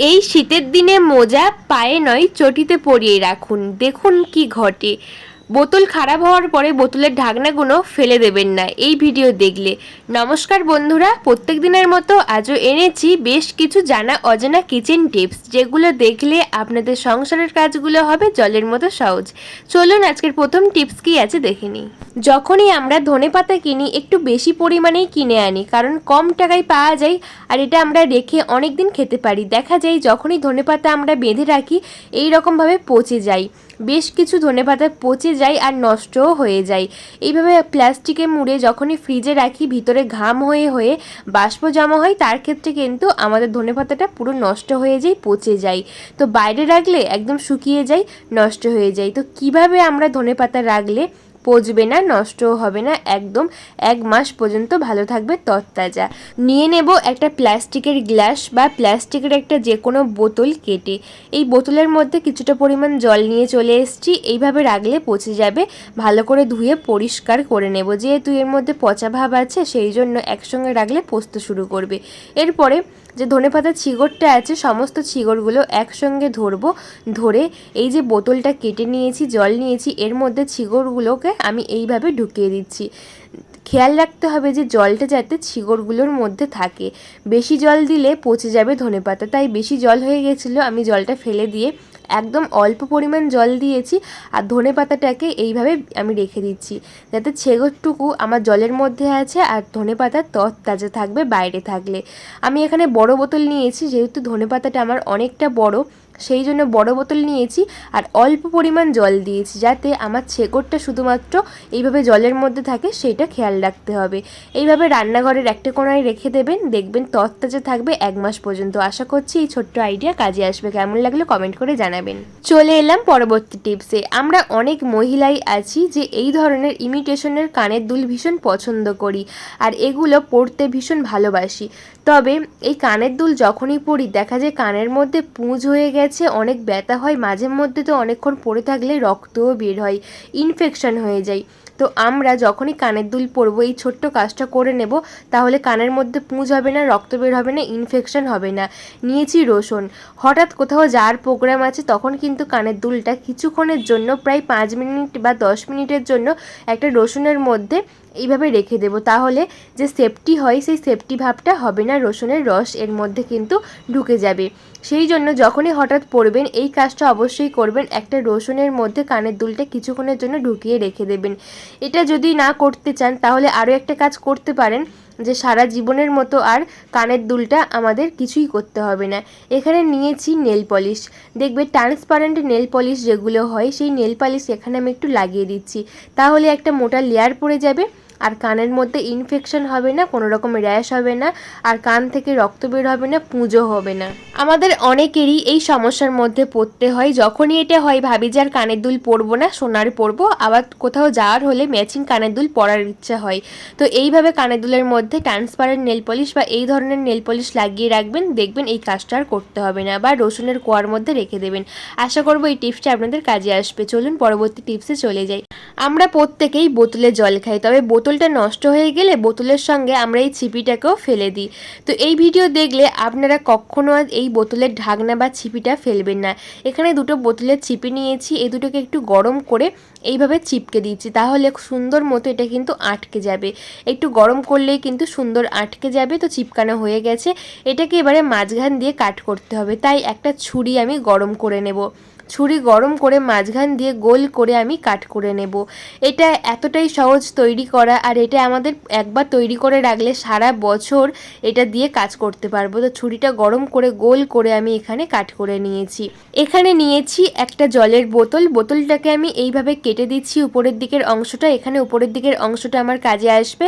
এই শীতের দিনে মোজা পায়ে নয় চটিতে পরিয়ে রাখুন। দেখুন কি ঘটে। বোতল খারাপ হওয়ার পরে বোতলের ঢাকনাগুলো ফেলে দেবেন না। এই ভিডিও দেখলে। নমস্কার বন্ধুরা প্রত্যেক দিনের মতো আজও এনেছি বেশ কিছু জানা অজানা কিচেন টিপস, যেগুলো দেখলে আপনাদের সংসারের কাজগুলো হবে জলের মতো সহজ। চলুন আজকের প্রথম টিপস কি আছে দেখে নিই। যখনই আমরা ধনে পাতা কিনি, একটু বেশি পরিমাণেই কিনে আনি, কারণ কম টাকায় পাওয়া যায় আর এটা আমরা রেখে অনেক দিন খেতে পারি। দেখা যায় যখনই ধনে পাতা আমরা বেঁধে রাখি, এই রকমভাবে পচে যায়। বেশ কিছু ধনেপাতা পচে যায় আর নষ্টও হয়ে যায়। এইভাবে প্লাস্টিকে মুড়ে যখনই ফ্রিজে রাখি, ভিতরে ঘাম হয়ে হয়ে বাষ্প জমা হয়, তার ক্ষেত্রে কিন্তু আমাদের ধনে পাতাটা পুরো নষ্ট হয়ে যায়, পচে যায়। তো বাইরে রাখলে একদম শুকিয়ে যায়, নষ্ট হয়ে যায়। তো কীভাবে আমরা ধনে পাতা রাখলে পচবে না, নষ্টও হবে না, একদম এক মাস পর্যন্ত ভালো থাকবে তরতাজা। নিয়ে নেব একটা প্লাস্টিকের গ্লাস বা প্লাস্টিকের একটা যে কোনো বোতল কেটে। এই বোতলের মধ্যে কিছুটা পরিমাণ জল নিয়ে চলে এসেছি, এইভাবে রাখলে পচে যাবে। ভালো করে ধুয়ে পরিষ্কার করে নেব। যেহেতু এর মধ্যে পচা ভাব আছে, সেই জন্য একসঙ্গে রাখলে পচতে শুরু করবে। এরপরে যে ধনেপাতার ছিগড়টা আছে, সমস্ত ছিগড়গুলো একসঙ্গে ধরবো, ধরে এই যে বোতলটা কেটে নিয়েছি, জল নিয়েছি, এর মধ্যে ছিগড়গুলোকে আমি এইভাবে ঢুকিয়ে দিচ্ছি। খেয়াল রাখতে হবে যে জলটা যাতে ছিগড়গুলোর মধ্যে থাকে। বেশি জল দিলে পচে যাবে ধনেপাতা। তাই বেশি জল হয়ে গেছিল, আমি জলটা ফেলে দিয়ে একদম অল্প পরিমাণ জল দিয়েছি আর ধনে পাতাটাকে এইভাবে আমি রেখে দিচ্ছি। যাতে ছেগরটুকু আমার জলের মধ্যে আছে আর ধনে পাতা তর তাজা থাকবে, বাইরে থাকলে। আমি এখানে বড় বোতল নিয়েছি, যেহেতু ধনে পাতাটা আমার অনেকটা বড়। সেই জন্য বড় বোতল নিয়েছি আর অল্প পরিমাণ জল দিয়েছি যাতে আমার ছেকড়টা শুধুমাত্র এইভাবে জলের মধ্যে থাকে সেইটা খেয়াল রাখতে হবে। এইভাবে রান্নাঘরের একটা কোনায় রেখে দেবেন, দেখবেন তরতাজা থাকবে এক মাস পর্যন্ত। আশা করছি এই ছোট্ট আইডিয়া কাজে আসবে। কেমন লাগল কমেন্ট করে জানাবেন। চলে এলাম পরবর্তী টিপসে। আমরা অনেক মহিলাই আছি যে এই ধরনের ইমিটেশনের কানের দুল ভীষণ পছন্দ করি আর এগুলো পড়তে ভীষণ ভালোবাসি। তবে এই কানের দুল যখনই পরি, দেখা যায় কানের মধ্যে পুঁজ হয়ে গেছে, অনেক ব্যথা হয়, মাঝে মধ্যে তো অনেকক্ষণ পরে থাকলে রক্তও বের হয় ইনফেকশন হয়ে যায়। তো আমরা যখনই কানের দুল পরবো, এই ছোট্ট কাজটা করে নেব, তাহলে কানের মধ্যে পুঁজ হবে না, রক্ত বের হবে না ইনফেকশন হবে না। নিয়েছি রসুন। হঠাৎ কোথাও যাওয়ার প্রোগ্রাম আছে, তখন কিন্তু কানের দুলটা কিছুক্ষণের জন্য, প্রায় পাঁচ মিনিট বা দশ মিনিটের জন্য একটা রসুনের মধ্যে এইভাবে রেখে দেব। তাহলে যে সেফটি হয়, সেই সেফটি ভাবটা হবে না, রসুনের রস এর মধ্যে কিন্তু ঢুকে যাবে। সেই জন্য যখনই হঠাৎ পড়বেন, এই কাজটা অবশ্যই করবেন। একটা রসুনের মধ্যে কানের দুলটা কিছুক্ষণের জন্য ঢুকিয়ে রেখে দেবেন। এটা যদি না করতে চান, তাহলে আরও একটা কাজ করতে পারেন। যে সারা জীবনের মতো আর কানের দুলটা আমাদের কিছুই করতে হবে না। এখানে নিয়েছি নেল পলিশ দেখবে ট্রান্সপারেন্ট নেল পলিশ যেগুলো হয়, সেই নেল পলিশ এখানে আমি একটু লাগিয়ে দিচ্ছি। তাহলে একটা মোটা লেয়ার পড়ে যাবে। আর কানের মধ্যে ইনফেকশন হবে না, কোনো রকম র্যাশ হবে না, আর কান থেকে রক্ত বের হবে না, পুজো হবে না। আমাদের অনেকেরই এই সমস্যার মধ্যে পড়তে হয়, যখনই এটা হয়, ভাবি যে আর কানের দুল পরবো না, সোনার পরবো, আবার কোথাও যাওয়ার হলে ম্যাচিং কানের দুল পরার ইচ্ছা হয়। তো এইভাবে কানের দুলের মধ্যে ট্রান্সপারেন্ট নেল পলিশ বা এই ধরনের নেল পলিশ লাগিয়ে রাখবেন, দেখবেন এই কাজটা আর করতে হবে না, বা রসুনের কোয়ার মধ্যে রেখে দেবেন। আশা করব এই টিপসটা আপনাদের কাজে আসবে, চলুন পরবর্তী টিপসে চলে যাই। আমরা প্রত্যেকেই বোতলে জল খাই, তবে বোতলটা নষ্ট হয়ে গেলে বোতলের সঙ্গে আমরা এই ছিপিটাকেও ফেলে দিই। তো এই ভিডিও দেখলে আপনারা কখনো আর এই বোতলের ঢাকনা বা ছিপিটা ফেলবেন না। এখানে দুটো বোতলের ছিপি নিয়েছি এই দুটোকে একটু গরম করে এইভাবে চিপকে দিচ্ছি, তাহলে সুন্দর মতো এটা কিন্তু আটকে যাবে। একটু গরম করলেই কিন্তু সুন্দর আটকে যাবে, তো চিপকানো হয়ে গেছে। এটাকে এবারে মাঝখান দিয়ে কাট করতে হবে, তাই একটা ছুরি আমি গরম করে নেব। ছুরি গরম করে মাঝখান দিয়ে গোল করে আমি কাট করে নেব। এটা এতটাই সহজ তৈরি করা আর এটা আমাদের একবার তৈরি করে রাখলে সারা বছর এটা দিয়ে কাজ করতে পারব। তো ছুরিটা গরম করে গোল করে আমি এখানে কাট করে নিয়েছি। এখানে নিয়েছি একটা জলের বোতল। বোতলটাকে আমি এইভাবে কেটে দিচ্ছি উপরের দিকের অংশটা। এখানে উপরের দিকের অংশটা আমার কাজে আসবে।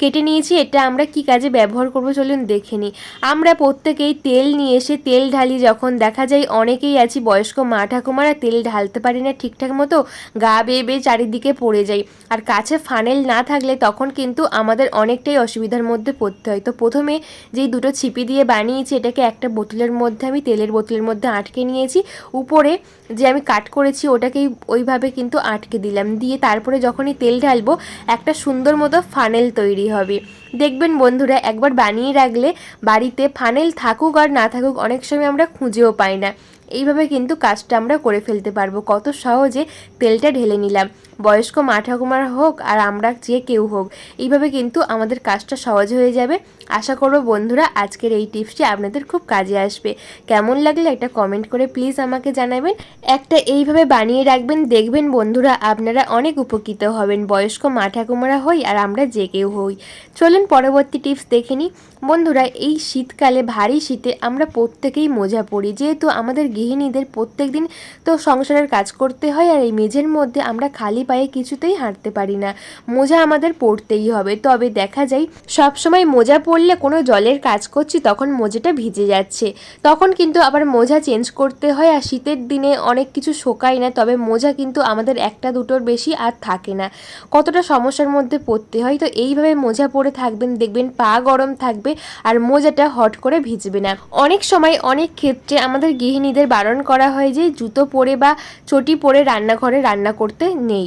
কেটে নিয়েছি। এটা আমরা কি কাজে ব্যবহার করব চলুন দেখে নিই। আমরা প্রত্যেকেই তেল নিয়ে এসে তেল ঢালি যখন। দেখা যায় অনেকেই আছি বয়স্ক মা ঠাকুমারা তেল ঢালতে পারি না ঠিকঠাক মতো, গা বেয়ে বেয়ে চারিদিকে পড়ে যায় আর কাছে ফানেল না থাকলে তখন কিন্তু আমাদের অনেকটাই অসুবিধার মধ্যে পড়তে হয়। তো প্রথমে যেই দুটো ছিপি দিয়ে বানিয়েছি, এটাকে একটা বোতলের মধ্যে আমি তেলের বোতলের মধ্যে আটকে নিয়েছি। উপরে যে আমি কাট করেছি, ওটাকেই ওইভাবে কিন্তু আটকে দিলাম। দিয়ে তারপরে যখনই তেল ঢালবো, একটা সুন্দর মতো ফানেল তৈরি হবে। দেখবেন বন্ধুরা, একবার বানিয়ে রাখলে বাড়িতে ফানেল থাকুক আর না থাকুক অনেক সময় আমরা খুঁজেও পাই না। এইভাবে কিন্তু কাজটা আমরা করে ফেলতে পারব। কত সহজে তেলটা ঢেলে নিলাম। বয়স্ক মা ঠাকুমার হোক আর আমরা যে কেউ হোক, এইভাবে কিন্তু আমাদের কাজটা সহজ হয়ে যাবে। আশা করব বন্ধুরা আজকের এই টিপসটি আপনাদের খুব কাজে আসবে। কেমন লাগলে একটা কমেন্ট করে প্লিজ আমাকে জানাবেন। একটা এইভাবে বানিয়ে রাখবেন, দেখবেন বন্ধুরা আপনারা অনেক উপকৃত হবেন, বয়স্ক মা ঠাকুমারা হই আর আমরা যে কেউ হই। চলুন পরবর্তী টিপস দেখে নিই। বন্ধুরা এই শীতকালে ভারী শীতে আমরা প্রত্যেকেই মোজা পরি, যেহেতু আমাদের গৃহিণীদের প্রত্যেক দিন তো সংসারের কাজ করতে হয় আর এই মেঝের মধ্যে আমরা খালি পায়ে কিছুতেই হাঁটতে পারি না। মোজা আমাদের পরতেই হবে। তবে দেখা যায়, সবসময় মোজা পরলে কোনো জলের কাজ করছি, তখন মোজাটা ভিজে যাচ্ছে। তখন কিন্তু আবার মোজা চেঞ্জ করতে হয় আর শীতের দিনে অনেক কিছু শোকায় না, তবে মোজা কিন্তু আমাদের একটা দুটোর বেশি আর থাকে না। কতটা সমস্যার মধ্যে পড়তে হয়, তো এইভাবে মোজা পরে থাকবেন, দেখবেন পা গরম থাকবে আর মোজাটা হট করে ভিজবে না। অনেক সময় অনেক ক্ষেত্রে আমাদের গৃহিণীদের বারণ করা হয় যে, জুতো পরে বা চটি পরে রান্নাঘরে রান্না করতে নেই।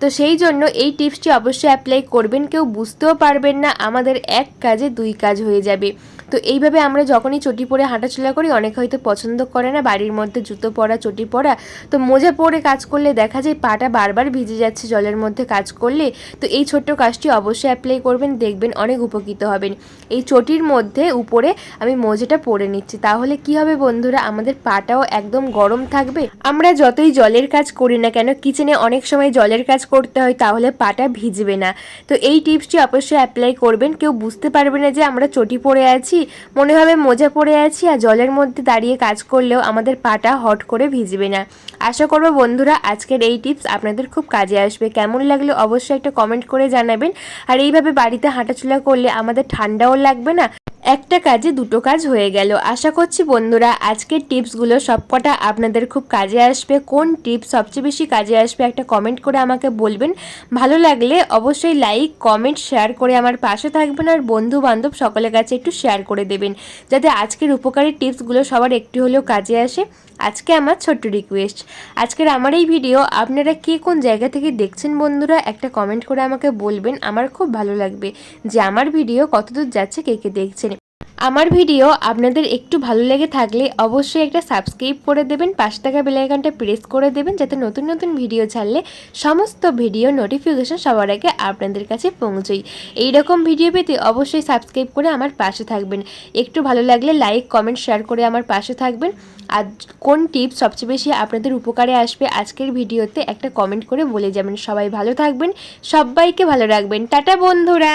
তো সেই জন্য এই টিপসটি অবশ্যই অ্যাপ্লাই করবেন। কেউ বুঝতেও পারবেন না, আমাদের এক কাজে দুই কাজ হয়ে যাবে। তো এইভাবে আমরা যখনই চটি পরে হাঁটাচলা করি, অনেকে হয়তো পছন্দ করে না, বাড়ির মধ্যে জুতো পরা, চটি পরা। তো মোজা পরে কাজ করলে দেখা যায় পাটা বারবার ভিজে যাচ্ছে, জলের মধ্যে কাজ করলে। তো এই ছোট্ট কাজটি অবশ্যই অ্যাপ্লাই করবেন, দেখবেন অনেক উপকৃত হবেন। এই চটির মধ্যে উপরে আমি মোজাটা পরে নিচ্ছি। তাহলে কি হবে বন্ধুরা? আমাদের পাটাও একদম গরম থাকবে। আমরা যতই জলের কাজ করি না কেন কিচেনে অনেক সময় জলের কাজ করতে হয়, তাহলে পাটা ভিজবে না। তো এই টিপসটি অবশ্যই অ্যাপ্লাই করবেন। কেউ বুঝতে পারবে না যে আমরা চটি পরে আছি, মনে হবে মোজা পরে আছি আর জলের মধ্যে দাঁড়িয়ে কাজ করলেও আমাদের পাটা হট করে ভিজবে না। আশা করব বন্ধুরা, আজকের এই টিপস আপনাদের খুব কাজে আসবে। কেমন লাগল অবশ্যই একটা কমেন্ট করে জানাবেন। আর এইভাবে বাড়িতে হাঁটাচলা করলে আমাদের ঠান্ডাও লাগবে না একটা কাজে দুটো কাজ হয়ে গেল। আশা করছি বন্ধুরা আজকের টিপসগুলো সবকটা আপনাদের খুব কাজে আসবে। কোন টিপস সবচেয়ে বেশি কাজে আসবে একটা কমেন্ট করে আমাকে বলবেন। ভালো লাগলে অবশ্যই লাইক, কমেন্ট, শেয়ার করে আমার পাশে থাকবেন আর বন্ধু বান্ধব সকলের কাছে একটু শেয়ার করে দেবেন। যাতে আজকের উপকারী টিপসগুলো সবার একটু হলেও কাজে আসে। আজকে আমার ছোট্ট রিকোয়েস্ট। আজকের আমার এই ভিডিও আপনারা কে কোন জায়গা থেকে দেখছেন বন্ধুরা একটা কমেন্ট করে আমাকে বলবেন। আমার খুব ভালো লাগবে যে আমার ভিডিও কতদূর যাচ্ছে, কে কে দেখছেন। আমার ভিডিও আপনাদের একটু ভালো লেগে থাকলে অবশ্যই একটা সাবস্ক্রাইব করে দেবেন পাঁচ টাকা বেলাইকানটা প্রেস করে দেবেন, যাতে নতুন নতুন ভিডিও ছাড়লে সমস্ত ভিডিও নোটিফিকেশন সবার আগে আপনাদের কাছে পৌঁছই এই রকম ভিডিও পেতে অবশ্যই সাবস্ক্রাইব করে আমার পাশে থাকবেন। একটু ভালো লাগলে লাইক কমেন্ট শেয়ার করে আমার পাশে থাকবেন। আর কোন টিপস সবচেয়ে বেশি আপনাদের উপকারে আসবে আজকের ভিডিওতে একটা কমেন্ট করে বলে যাবেন। সবাই ভালো থাকবেন, সবাইকে ভালো রাখবেন। টাটা বন্ধুরা!